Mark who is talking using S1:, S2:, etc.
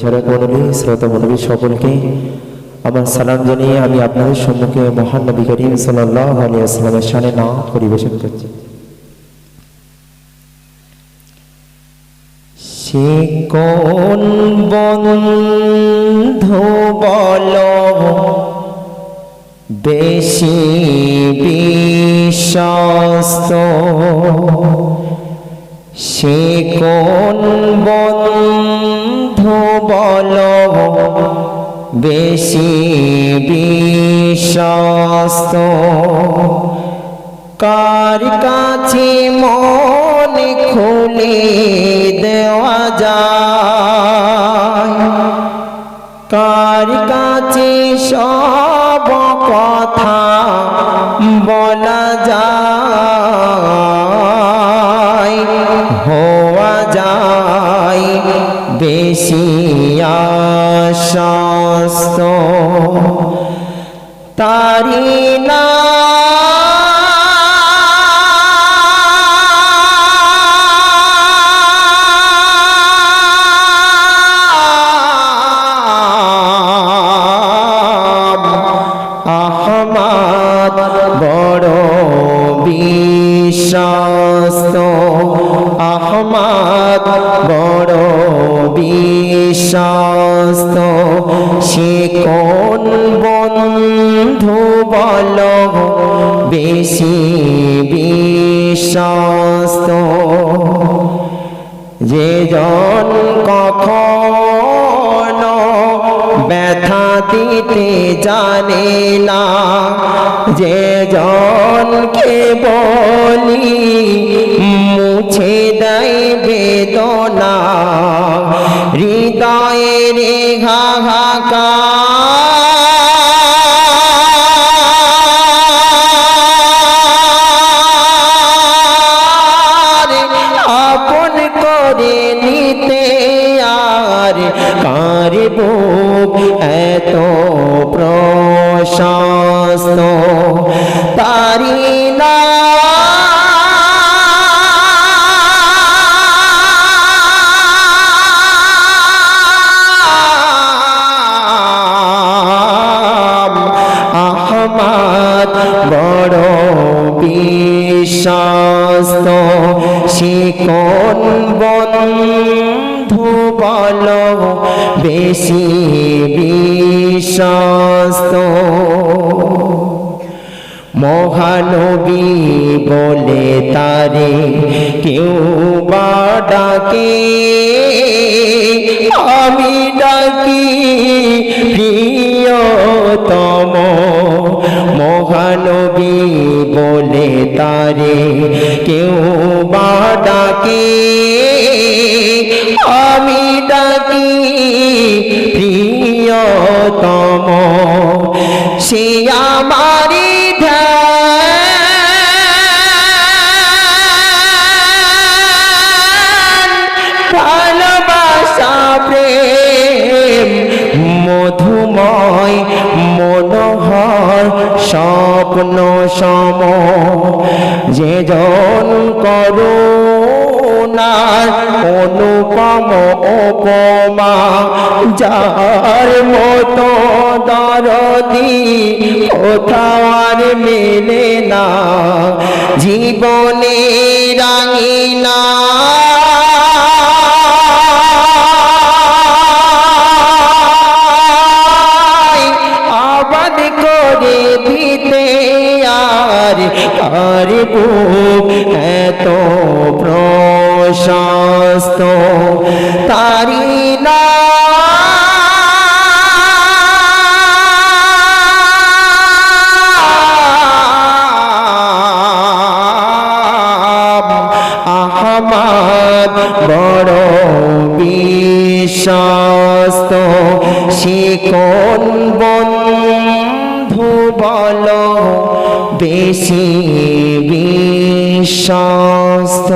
S1: যারা মন্ডলী শ্রোতা মন্ডলী সকলকে আমার সালাম জানিয়ে আমি আপনাদের সম্মুখে মহান নবী করিম সাল্লাহ সানে না পরিবেশন করছি। সে কোন বন্ধু বল, বেশি বিশ্বস্ত। সে কোন বন্ধু বল, বেশি বিশ্বস্ত। কার কাছে মন খুলে দেওয়া যায়? কার কাছে সব কথা বলা যায়? আশ্বস্ত তারি না আহমাদ বড় বিশ্বস্ত। আহমাদ বড় বিশ্বস্ত। সে কোন বন্ধু বল? বেশি বিশ্বস্ত। যে জন কখনো ব্যথা দিতে জানে না, যে জনকে বলি মুছে দেয় বেদনা। হৃদয়ের হাহাকার নিতে আর কার বুক এত প্রশস্ত? তারি না। বড় বিশ্বস্ত সে কোন বন্ধু বল, বেশি বিশ্বস্ত। মহানবী বলে তারে কেউ বা ডাকে, আমি ডাকি প্রিয়তম। মহানবী তারে কেউ বা ডাকে আমি ডাকি প্রিয়তম। সে আমারি ভালোবাসা মধুময় মনোহর স্বপ্ন সম, যে জন করুণার অনুপম উপমা, যার মতো দরদি কোথাও আর মেলে না, জীবনে রাঙিনা আর কার বুক এত প্রশস্ত। তারি না বড় বিশ্বস্ত সে কোন বেশি বিশ্বস্ত।